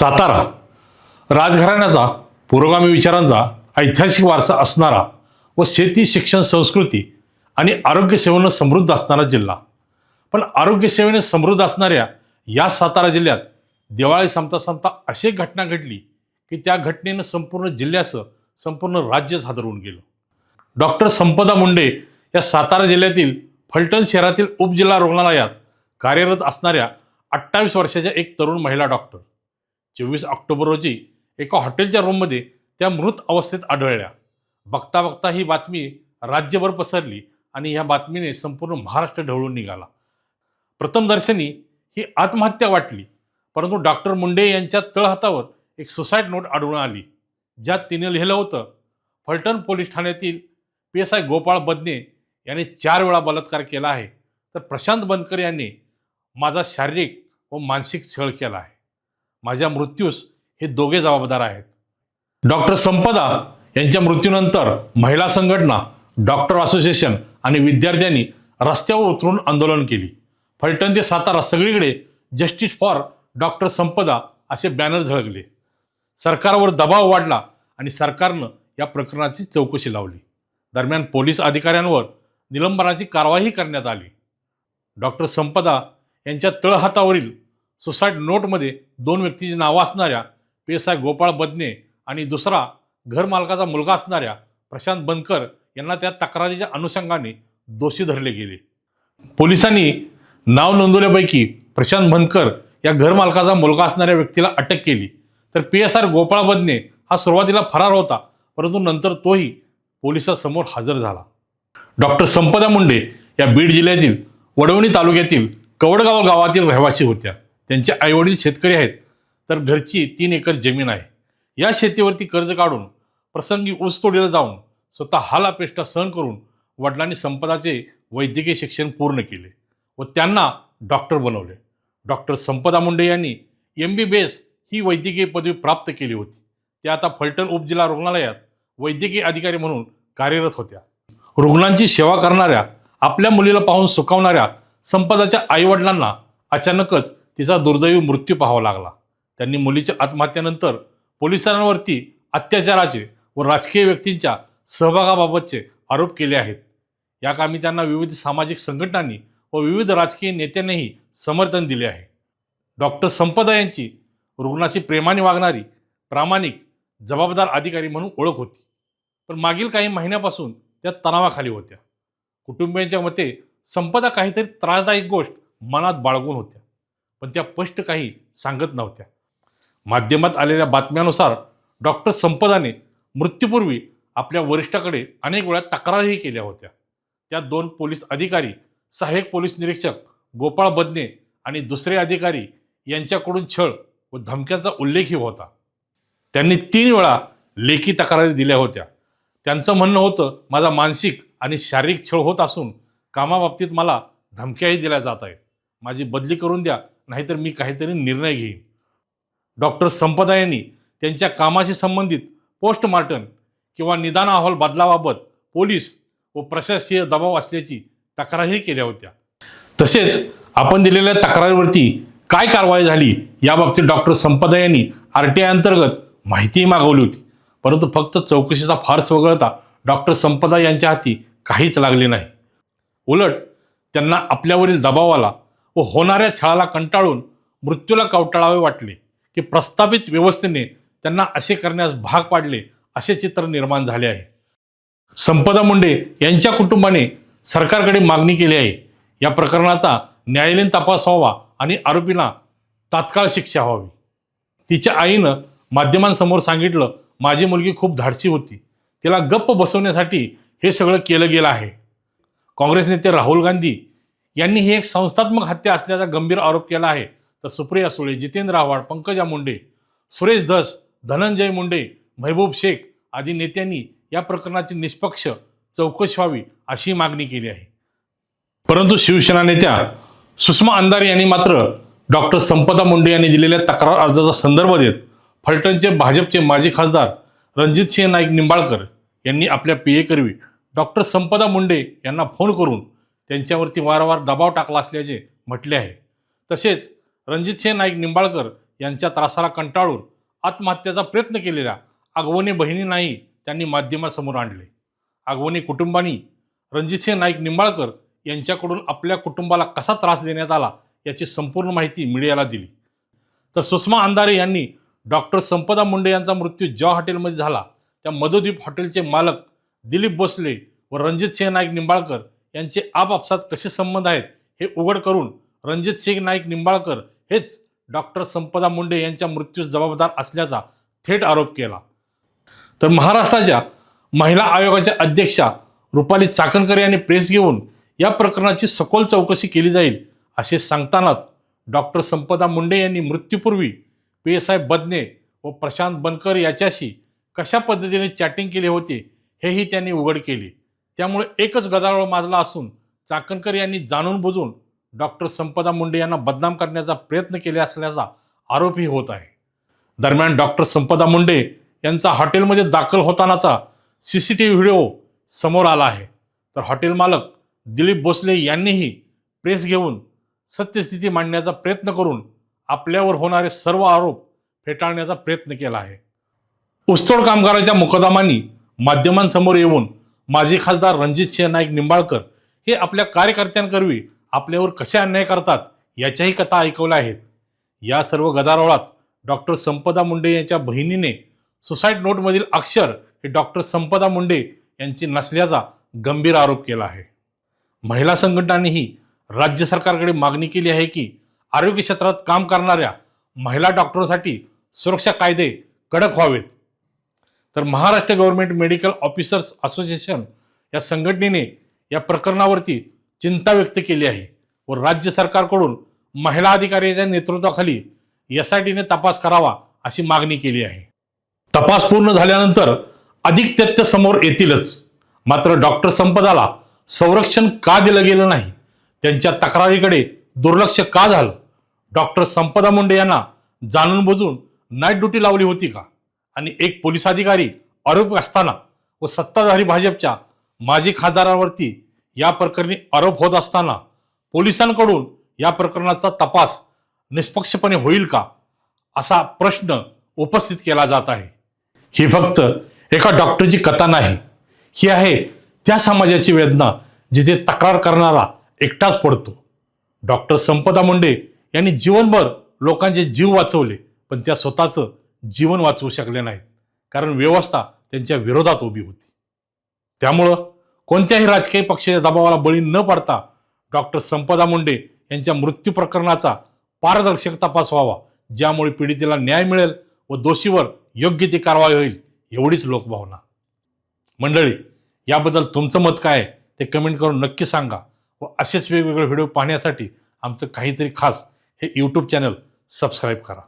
सातारा राजघराण्याचा पुरोगामी विचारांचा ऐतिहासिक वारसा असणारा व शेती शिक्षण संस्कृती आणि आरोग्यसेवेनं समृद्ध असणारा जिल्हा. पण आरोग्यसेवेने समृद्ध असणाऱ्या या सातारा जिल्ह्यात दिवाळी संपता संपता अशी एक घटना घडली की त्या घटनेनं संपूर्ण जिल्ह्यासह संपूर्ण राज्यच हादरवून गेलं. डॉक्टर संपदा मुंडे या सातारा जिल्ह्यातील फलटण शहरातील उपजिल्हा रुग्णालयात कार्यरत असणाऱ्या अठ्ठावीस वर्षाच्या एक तरुण महिला डॉक्टर. चोवीस ऑक्टोबर रोजी एका हॉटेलच्या रूममध्ये त्या मृत अवस्थेत आढळल्या. बघता बघता ही बातमी राज्यभर पसरली आणि ह्या बातमीने संपूर्ण महाराष्ट्र ढवळून निघाला. प्रथमदर्शनी ही आत्महत्या वाटली परंतु डॉक्टर मुंडे यांच्या तळहातावर एक सुसाईड नोट आढळून आली ज्यात तिने लिहिलं होतं फलटण पोलीस ठाण्यातील P S I Gopal Badne याने चार वेळा बलात्कार केला आहे तर प्रशांत बनकर यांनी माझा शारीरिक व मानसिक छळ केला आहे. माझ्या मृत्यूस हे दोघे जबाबदार आहेत. डॉक्टर संपदा यांच्या मृत्यूनंतर महिला संघटना डॉक्टर असोसिएशन आणि विद्यार्थ्यांनी रस्त्यावर उतरून आंदोलन केली. फलटण ते सातारा सगळीकडे जस्टिस फॉर डॉक्टर संपदा असे बॅनर झळकले. सरकारवर दबाव वाढला आणि सरकारनं या प्रकरणाची चौकशी लावली. दरम्यान पोलीस अधिकाऱ्यांवर निलंबनाची कारवाई करण्यात आली. डॉक्टर संपदा यांच्या तळहातावरील सुसाईड नोटमध्ये दोन व्यक्तीची नावं असणाऱ्या पी एस गोपाळ बदने आणि दुसरा घरमालकाचा मुलगा असणाऱ्या प्रशांत बनकर यांना त्या तक्रारीच्या अनुषंगाने दोषी धरले गेले. पोलिसांनी नाव नोंदवल्यापैकी प्रशांत बनकर या घरमालकाचा मुलगा असणाऱ्या व्यक्तीला अटक केली. तर P S R Gopal Badane हा सुरुवातीला फरार होता परंतु नंतर तोही पोलिसांसमोर हजर झाला. डॉक्टर संपदा मुंडे या बीड जिल्ह्यातील वडवणी तालुक्यातील कवडगाव गावातील रहिवासी होत्या. त्यांचे आईवडील शेतकरी आहेत तर घरची तीन एकर जमीन आहे. या शेतीवरती कर्ज काढून प्रसंगी ऊसतोडीला जाऊन स्वतः हालापेष्टा सहन करून वडिलांनी संपदाचे वैद्यकीय शिक्षण पूर्ण केले व त्यांना डॉक्टर बनवले. डॉक्टर संपदा मुंडे यांनी एम बी बी एस ही वैद्यकीय पदवी प्राप्त केली होती. त्या आता फलटण उपजिल्हा रुग्णालयात वैद्यकीय अधिकारी म्हणून कार्यरत होत्या. रुग्णांची सेवा करणाऱ्या आपल्या मुलीला पाहून सुकावणाऱ्या संपदाच्या आईवडिलांना अचानकच तिचा दुर्दैवी मृत्यू पाहावा लागला. त्यांनी मुलीच्या आत्महत्येनंतर पोलिसांवरती अत्याचाराचे व राजकीय व्यक्तींच्या सहभागाबाबतचे आरोप केले आहेत. या कामी त्यांना विविध सामाजिक संघटनांनी व विविध राजकीय नेत्यांनीही समर्थन दिले आहे. डॉक्टर संपदा यांची रुग्णाशी प्रेमाने वागणारी प्रामाणिक जबाबदार अधिकारी म्हणून ओळख होती. पण मागील काही महिन्यापासून त्या तणावाखाली होत्या. कुटुंबियांच्या मते संपदा काहीतरी त्रासदायक गोष्ट मनात बाळगून होत्या. पण त्या स्पष्ट काही सांगत नव्हत्या. माध्यमात आलेल्या बातम्यानुसार डॉक्टर संपदाने मृत्यूपूर्वी आपल्या वरिष्ठाकडे अनेक वेळा तक्रारही केल्या होत्या. त्या दोन पोलीस अधिकारी सहाय्यक पोलीस निरीक्षक गोपाळ बदने आणि दुसरे अधिकारी यांच्याकडून छळ व धमक्यांचा उल्लेखही होता. त्यांनी तीन वेळा लेखी तक्रारी दिल्या होत्या. त्यांचं म्हणणं होतं माझा मानसिक आणि शारीरिक छळ होत असून कामाबाबतीत मला धमक्याही दिल्या जात आहेत. माझी बदली करून द्या नाहीतर मी काहीतरी निर्णय घेईन. डॉक्टर संपदा यांनी त्यांच्या कामाशी संबंधित पोस्टमार्टम किंवा निदान अहवाल बदलाबाबत पोलीस व प्रशासकीय दबाव असल्याची तक्रारही केल्या होत्या. तसेच आपण दिलेल्या तक्रारीवरती काय कारवाई झाली याबाबतीत डॉक्टर संपदा यांनी आर टी आय अंतर्गत माहितीही मागवली होती. परंतु फक्त चौकशीचा फार्स वगळता डॉक्टर संपदा यांच्या हाती काहीच लागले नाही. उलट त्यांना आपल्यावरील दबावाला व होणाऱ्या छळाला कंटाळून मृत्यूला कवटाळावे वाटले की प्रस्थापित व्यवस्थेने त्यांना असे करण्यास भाग पाडले असे चित्र निर्माण झाले आहे. संपदा मुंडे यांच्या कुटुंबाने सरकारकडे मागणी केली आहे. या प्रकरणाचा न्यायालयीन तपास व्हावा आणि आरोपींना तात्काळ शिक्षा व्हावी. तिच्या आईनं माध्यमांसमोर सांगितलं माझी मुलगी खूप धाडशी होती. तिला गप्प बसवण्यासाठी हे सगळं केलं गेलं आहे. काँग्रेस नेते राहुल गांधी यांनी ही एक संस्थात्मक हत्या असल्याचा गंभीर आरोप केला आहे. तर सुप्रिया सुळे जितेंद्र आव्हाड पंकजा मुंडे सुरेश धस धनंजय मुंडे महबूब शेख आदी नेत्यांनी या प्रकरणाची निष्पक्ष चौकशी व्हावी अशी मागणी केली आहे. परंतु शिवसेना नेत्या सुषमा अंधारे यांनी मात्र डॉक्टर संपदा मुंडे यांनी दिलेल्या तक्रार अर्जाचा संदर्भ देत फलटणचे भाजपचे माजी खासदार रणजितसिंह नाईक निंबाळकर यांनी आपल्या पीएकरवी डॉक्टर संपदा मुंडे यांना फोन करून त्यांच्यावरती वारंवार दबाव टाकला असल्याचे म्हटले आहे. तसेच रणजितसिंह नाईक निंबाळकर यांच्या त्रासाला कंटाळून आत्महत्येचा प्रयत्न केलेल्या अगवणे बहिणींनाही त्यांनी माध्यमासमोर आणले. अगवणे कुटुंबानी रणजितसिंह नाईक निंबाळकर यांच्याकडून आपल्या कुटुंबाला कसा त्रास देण्यात आला याची संपूर्ण माहिती मीडियाला दिली. तर सुषमा अंधारे यांनी डॉक्टर संपदा मुंडे यांचा मृत्यू ज्या हॉटेलमध्ये झाला. त्या मधुद्वीप हॉटेलचे मालक दिलीप भोसले व रणजित सिंह नाईक निंबाळकर यांचे आपापसात कसे संबंध आहेत हे उघड करून रणजित सिंग नाईक निंबाळकर हेच डॉक्टर संपदा मुंडे यांच्या मृत्यूस जबाबदार असल्याचा थेट आरोप केला. तर महाराष्ट्राच्या महिला आयोगाच्या अध्यक्षा रुपाली चाकणकर यांनी प्रेस घेऊन या प्रकरणाची सखोल चौकशी केली जाईल असे सांगतानाच डॉक्टर संपदा मुंडे यांनी मृत्यूपूर्वी पी एस आय बदने व प्रशांत बनकर याच्याशी कशा पद्धतीने चॅटिंग केले होते हेही त्यांनी उघड केले. त्यामुळे एकच गदारोळ माजला असून चाकणकर यांनी जाणून बुजून डॉक्टर संपदा मुंडे यांना बदनाम करण्याचा प्रयत्न केला असल्याचा आरोपही होत आहे. दरम्यान डॉक्टर संपदा मुंडे यांचा हॉटेलमध्ये दाखल होतानाचा C C T V video समोर आला आहे. तर हॉटेल मालक दिलीप भोसले यांनीही प्रेस घेऊन सत्यस्थिती मांडण्याचा प्रयत्न करून आपल्यावर होणारे सर्व आरोप फेटाळण्याचा प्रयत्न केला आहे. ऊसतोड कामगाराच्या मुकदमांनी माध्यमांसमोर येऊन माजी खासदार रणजित सिंह नाईक निंबाळकर हे आपल्या कार्यकर्त्यांकरवी आपल्यावर कसे अन्याय करतात याच्याही कथा ऐकवल्या आहेत. या सर्व गदारोळात डॉक्टर संपदा मुंडे यांच्या बहिणीने सुसाईड नोटमधील अक्षर हे डॉक्टर संपदा मुंडे यांची नसल्याचा गंभीर आरोप केला आहे. महिला संघटनांनीही राज्य सरकारकडे मागणी केली आहे की आरोग्य क्षेत्रात काम करणाऱ्या महिला डॉक्टरसाठी सुरक्षा कायदे कडक व्हावेत. तर Maharashtra government medical officers association या संघटनेने या प्रकरणावरती चिंता व्यक्त केली आहे व राज्य सरकारकडून महिला अधिकाऱ्यांच्या नेतृत्वाखाली एस आय टीने तपास करावा अशी मागणी केली आहे. तपास पूर्ण झाल्यानंतर अधिक तथ्य समोर येतीलच. मात्र डॉक्टर संपदाला संरक्षण का दिलं गेलं नाही? त्यांच्या तक्रारीकडे दुर्लक्ष का झालं? डॉक्टर संपदा मुंडे यांना जाणून बुजून नाईट ड्युटी लावली होती का? आणि एक पोलीस अधिकारी आरोप असताना व सत्ताधारी भाजपच्या माजी खासदारावरती या प्रकरणी आरोप होत असताना पोलिसांकडून या प्रकरणाचा तपास निष्पक्षपणे होईल का असा प्रश्न उपस्थित केला जात आहे. ही फक्त एका डॉक्टरची कथा नाही. ही आहे त्या समाजाची वेदना जिथे तक्रार करणारा एकटाच पडतो. डॉक्टर संपदा मुंडे यांनी जीवनभर लोकांचे जीव वाचवले पण त्या स्वतःचं जीवन वाचवू शकले नाहीत. कारण व्यवस्था त्यांच्या विरोधात उभी होती. त्यामुळं कोणत्याही राजकीय पक्षाच्या दबावाला बळी न पडता डॉक्टर संपदा मुंडे यांच्या मृत्यू प्रकरणाचा पारदर्शक तपास व्हावा ज्यामुळे पीडितेला न्याय मिळेल व दोषीवर योग्य ती कारवाई होईल एवढीच लोकभावना. मंडळी याबद्दल तुमचं मत काय ते कमेंट करून नक्की सांगा व असेच वेगवेगळे व्हिडिओ पाहण्यासाठी आमचं काहीतरी खास हे यूट्यूब चॅनल सबस्क्राईब करा.